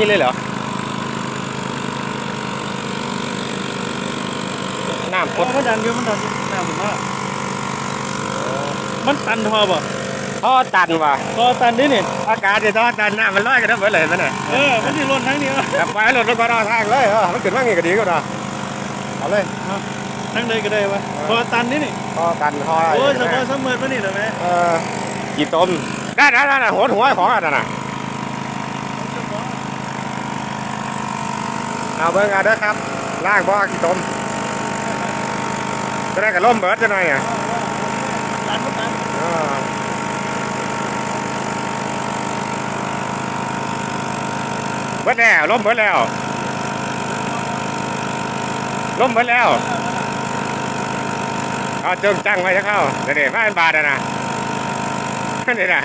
นี้เลยเหรอ น้ำโคพตดรมันดันอยู่มันดันอยู่น้ำผมว่ามันตันทอบ่ท่อตันว่ะทอตันนี่นี่อากาศจะท่อตันน้ำมันลอยกันทั้งหมดเลยมันน่ะเออมันสิล้นทั้งนี้วะแบบไปรถรถก็รอทางเลยเออมันขึ้นมางี้ก็ดีก็ได้เอาเลยทั้งเลยก็ได้วะทอตันนี่นี่ท่อตันท่อโอ้ยเฉพาะซัมเมอร์มานี่เหรอแม่เออกี่ต้มได้ได้ได้หัวหัวของอันนั้นน่ะ เอาเบิ่งเอาเด้อครับล่างบ่อกี่ต้มจะได้กับล่มเบิดจะหน่อยอะเบิดแล้วล่มเบิดแล้วล่มเบิดแล้วเอาจึงจังไว้จะเข้าเดี๋ยวนี้ห้าบาทนะนี่นะ